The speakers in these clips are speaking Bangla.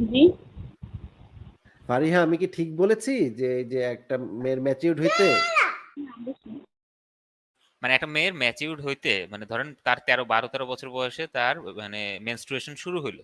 জি? ফারিহা আমি কি ঠিক বলেছি যে, যে একটা মেয়ের ম্যাচিউরড হইতে মানে একটা মেয়ের ম্যাচিউরড হইতে মানে ধরেন তার ১৩, ১২, ১৩ বছর বয়সে তার মানে মেনস্ট্রুয়েশন শুরু হইল।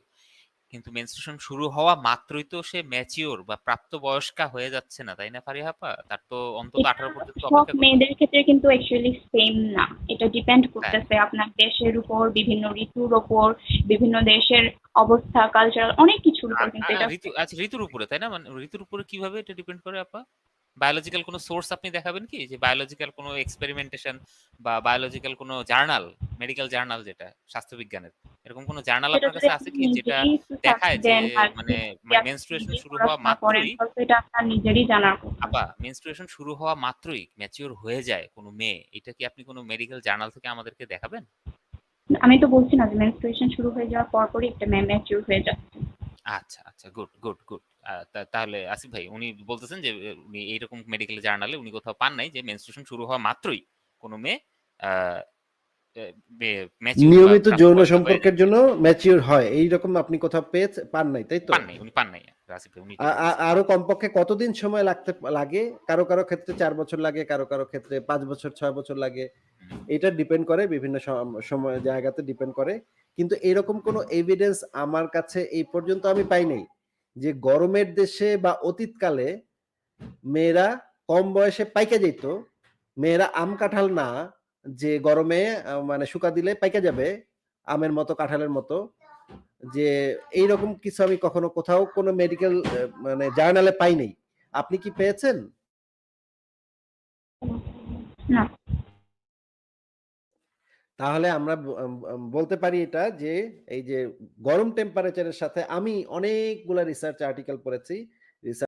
কিন্তু মেনস্ট্রুয়েশন শুরু হওয়া মাত্রই তো সে ম্যাচিউর বা প্রাপ্তবয়স্কা হয়ে যাচ্ছে না, তাই না ফারিহা আপা? তার তো অন্তত এটা ১৮ পর্যন্ত অপেক্ষা করতে মেয়েদের ক্ষেত্রে কিন্তু অ্যাকচুয়ালি সেম না। এটা ডিপেন্ড করতেছে আপনার দেশের উপর, বিভিন্ন ঋতুর উপর, বিভিন্ন দেশের অবস্থা, কালচারাল অনেক কিছুর উপর কিন্তু এটা ঋতু আচ্ছা ঋতুর উপরে, তাই না? মানে ঋতুর উপরে কীভাবে এটা ডিপেন্ড করে আপা? বায়োলজিক্যাল কোনো সোর্স আপনি দেখাবেন কি? যে বায়োলজিক্যাল কোনো এক্সপেরিমেন্টেশন বা বায়োলজিক্যাল কোনো জার্নাল, মেডিকেল জার্নাল যেটা স্বাস্থ্যবিজ্ঞানের। এরকম কোনো জার্নাল আপনার কাছে আছে কি যেটা দেখায় যে মানে মেনস্ট্রুয়েশন শুরু হওয়া মাত্রই এটা আপনার নিজেরই জানার। আপা মেনস্ট্রুয়েশন শুরু হওয়া মাত্রই ম্যাচিউর হয়ে যায় কোনো মেয়ে। এটা কি আপনি কোনো মেডিকেল জার্নাল থেকে আমাদেরকে দেখাবেন? আমি তো বলছি না যে মেনস্ট্রুয়েশন শুরু হয়ে যাওয়ার পরপরই একটা মেয়ে ম্যাচিউর হয়ে যাচ্ছে। আচ্ছা, আচ্ছা গুড, গুড, গুড। তাহলে আসিফ ভাই উনি বলতেছেন যে উনি এইরকম মেডিকেল জার্নালে উনি কোথাও পান নাই যে মেনস্ট্রুয়েশন শুরু হওয়া মাত্রই কোনো মেয়ে নিয়মিত যৌন সম্পর্কের জন্য ম্যাচিউর হয়। এইরকম আপনি কোথাও পেয়েছে পান নাই, তাই তো? পান নাই, উনি পান নাই। আরও কমপক্ষে কতদিন সময় লাগতে লাগে? কারও, কারও ক্ষেত্রে ৪ বছর লাগে, কারও, কারও ক্ষেত্রে ৫ বছর, ৬ বছর লাগে। এটা ডিপেন্ড করে বিভিন্ন সময় জায়গাতে ডিপেন্ড করে। কিন্তু এরকম কোনো এভিডেন্স আমার কাছে এই পর্যন্ত আমি পাই নাই। যে গরমের দেশে বা অতীতকালে মেয়েরা কম বয়সে পাইকা যেত মেয়েরা আম কাঁঠাল না যে গরমে মানে শুকা দিলে পাইকা যাবে। আমের মতো কাঁঠালের মতো। যে এইরকম কিছু আমি কখনো কোথাও কোনো মেডিকেল মানে জার্নালে পাই নাই। আপনি কি পেয়েছেন? না। তাহলে আমরা বলতে পারি এটা যে এই যে গরম টেম্পারেচারের সাথে আমি অনেকগুলা রিসার্চ আর্টিকেল পড়েছি। রিসার্চ